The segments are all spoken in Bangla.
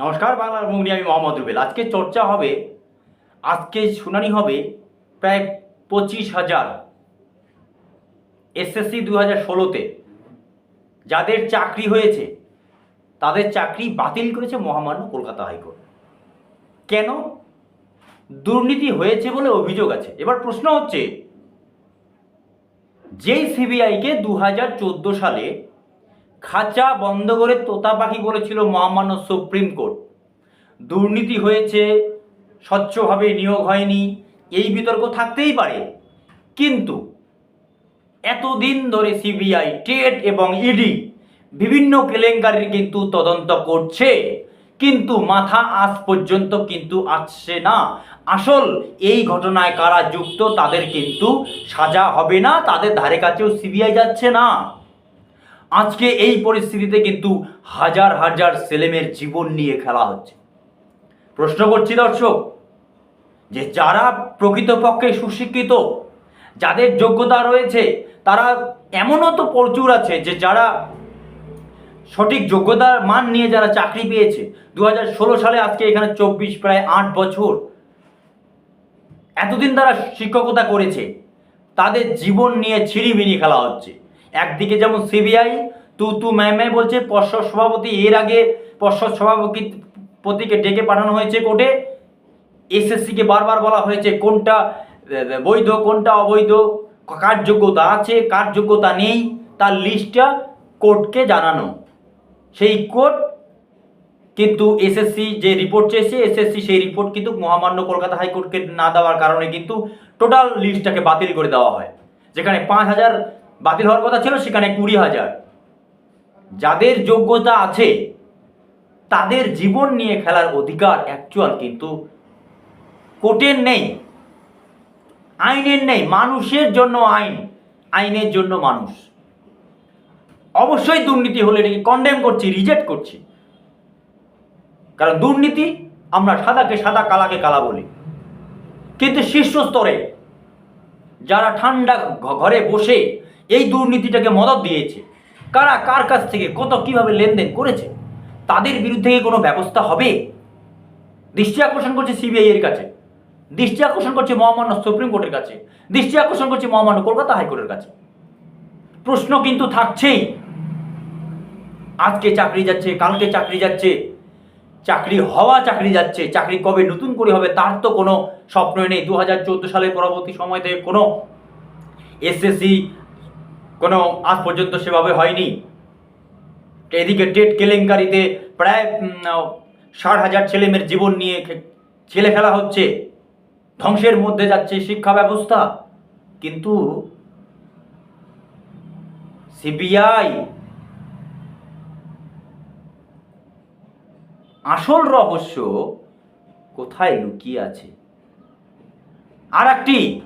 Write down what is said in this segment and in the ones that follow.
নমস্কার বাংলার মুখ আমি মোহাম্মদ রুবেল। আজকে চর্চা হবে, আজকে শুনানি হবে প্রায় পঁচিশ হাজার এসএসসি দু হাজার ষোলোতে। যাদের চাকরি হয়েছে, তাদের চাকরি বাতিল করেছে মহামান্য কলকাতা হাইকোর্ট। কেন? দুর্নীতি হয়েছে বলে অভিযোগ আছে। এবার প্রশ্ন হচ্ছে, যেই সিবিআইকে দু হাজার চোদ্দ সালে খাঁচা বন্ধ করে তোতা পাখি বলেছিল মহামান্য সুপ্রিম কোর্ট। দুর্নীতি হয়েছে, স্বচ্ছভাবে নিয়োগ হয়নি, এই বিতর্ক থাকতেই পারে। কিন্তু এতদিন ধরে সিবিআই, টেট এবং ইডি বিভিন্ন কেলেঙ্কারির কিন্তু তদন্ত করছে। কিন্তু মাথা আজ পর্যন্ত কিন্তু আসছে না। আসল এই ঘটনায় কারা যুক্ত তাদের কিন্তু সাজা হবে না, তাদের ধারে কাছেও সিবিআই যাচ্ছে না। আজকে এই পরিস্থিতিতে কিন্তু হাজার হাজার ছেলেমেয়ের জীবন নিয়ে খেলা হচ্ছে। প্রশ্ন করছি দর্শক, যে যারা প্রকৃতপক্ষে সুশিক্ষিত, যাদের যোগ্যতা রয়েছে, তারা এমনও তো প্রচুর আছে যে যারা সঠিক যোগ্যতার মান নিয়ে যারা চাকরি পেয়েছে দু হাজার ষোলো সালে আজকে এখানে চব্বিশ প্রায় আট বছর, এতদিন তারা শিক্ষকতা করেছে, তাদের জীবন নিয়ে ছিড়িমিড়ি খেলা হচ্ছে। একদিকে যেমন সিবিআই তু তু ম্যাম বলছে, পর্ষদ সভাপতি, এর আগে পর্ষদ সভাপতি পতিকে ডেকে পাঠানো হয়েছে কোর্টে। এসএসসিকে বারবার বলা হয়েছে কোনটা বৈধ, কোনটা অবৈধ কার যোগ্যতা আছে কার যোগ্যতা নেই, তার লিস্টটা কোর্টকে জানানো। সেই কোর্ট কিন্তু এসএসসি যে রিপোর্ট চেয়েছে, এসএসসি সেই রিপোর্ট কিন্তু মহামান্য কলকাতা হাইকোর্টকে না দেওয়ার কারণে কিন্তু টোটাল লিস্টটাকে বাতিল করে দেওয়া হয়। যেখানে পাঁচ হাজার বাতিল হওয়ার কথা ছিল সেখানে কুড়ি হাজার। যাদের যোগ্যতা আছে, তাদের জীবন নিয়ে খেলার অধিকার অ্যাকচুয়াল কিন্তু কোর্টের নেই, আইনের নেই, মানুষের জন্য আইন, আইনের জন্য মানুষ। অবশ্যই দুর্নীতি হলে এটাকে কন্ডেম করছি রিজেক্ট করছি। কারণ দুর্নীতি আমরা সাদাকে সাদা, কালাকে কালা বলি। কিন্তু শীর্ষ স্তরে যারা ঠান্ডা ঘরে বসে এই দুর্নীতিটাকে মদত দিয়েছে, কারা কার কাছ থেকে কত কীভাবে লেনদেন করেছে, তাদের বিরুদ্ধে কোনো ব্যবস্থা হবে? দৃষ্টি আকর্ষণ করছে সিবিআই এর কাছে। দৃষ্টি আকর্ষণ করছে মহামান্য সুপ্রিম কোর্টের কাছে। দৃষ্টি আকর্ষণ করছে মহামান্য কলকাতা হাইকোর্টের কাছে। প্রশ্ন কিন্তু থাকছেই। আজকে চাকরি যাচ্ছে, কালকে চাকরি যাচ্ছে চাকরি হওয়া চাকরি যাচ্ছে, চাকরি কবে নতুন করে হবে তার তো কোনো স্বপ্নই নেই। দু হাজার চোদ্দ সালের পরবর্তী সময় থেকে কোনো এসএসসি কোনো আজ পর্যন্ত সেভাবে হয়নি। এদিকে টেট কেলেঙ্কারিতে প্রায় ষাট হাজার ছেলেমেয়ের জীবন নিয়ে ছেলে খেলা হচ্ছে। ধ্বংসের মধ্যে যাচ্ছে শিক্ষা ব্যবস্থা। কিন্তু সিবিআই আসল রহস্য কোথায় লুকিয়ে আছে? আর একটি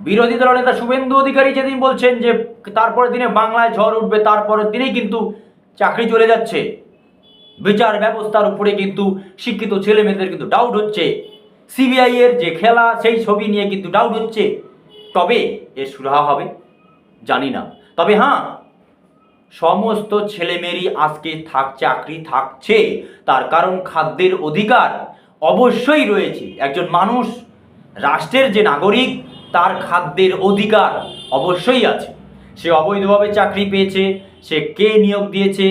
বিরোধী দলের নেতা শুভেন্দু অধিকারী যেদিন বলছেন যে তারপরের দিনে বাংলায় ঝড় উঠবে, তারপরের দিনেই কিন্তু চাকরি চলে যাচ্ছে। বিচার ব্যবস্থার উপরে কিন্তু শিক্ষিত ছেলে মেয়েদের কিন্তু ডাউট হচ্ছে। সিবিআই এর যে খেলা, সেই ছবি নিয়ে কিন্তু ডাউট হচ্ছে। তবে এর সুরাহা হবে? জানি না। তবে হ্যাঁ সমস্ত ছেলেমেয়েরই আজকে থাক, চাকরি থাকছে। তার কারণ খাদ্যের অধিকার অবশ্যই রয়েছে। একজন মানুষ, রাষ্ট্রের যে নাগরিক, তার খাদ্যের অধিকার অবশ্যই আছে। সে অবৈধভাবে চাকরি পেয়েছে, সে কে নিয়োগ দিয়েছে,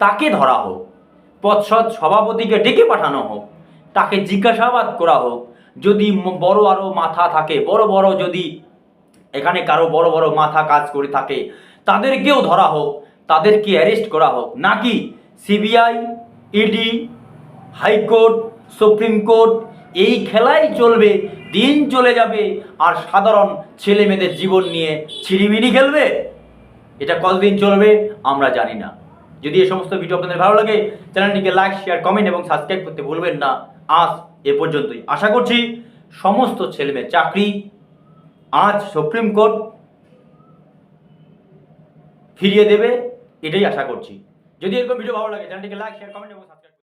তাকে ধরা হোক পৎসদ সভাপতিকে ডেকে পাঠানো হোক, তাকে জিজ্ঞাসাবাদ করা হোক, যদি বড় আরও মাথা থাকে, বড় বড় যদি এখানে কারও বড় বড় মাথা কাজ করে থাকে তাদেরকেও ধরা হোক, তাদেরকে অ্যারেস্ট করা হোক। নাকি CBI ED high court supreme court এই খেলাই চলবে, দিন চলে যাবে, আর সাধারণ ছেলে মেয়েদের জীবন নিয়ে ছিড়িমিড়ি খেলবে? এটা কতদিন চলবে, আমরা জানি না। যদি এই সমস্ত ভিডিও আপনাদের ভালো লাগে, চ্যানেলটিকে লাইক শেয়ার কমেন্ট এবং সাবস্ক্রাইব করতে ভুলবেন না। আজ এ পর্যন্তই। আশা করছি, সমস্ত ছেলেমেয়ের চাকরি, আজ সুপ্রিম কোর্ট ফিরিয়ে দেবে, এটাই আশা করছি। যদি এরকম ভিডিও ভালো লাগে চ্যানেলটিকে লাইক শেয়ার কমেন্ট এবং subscribe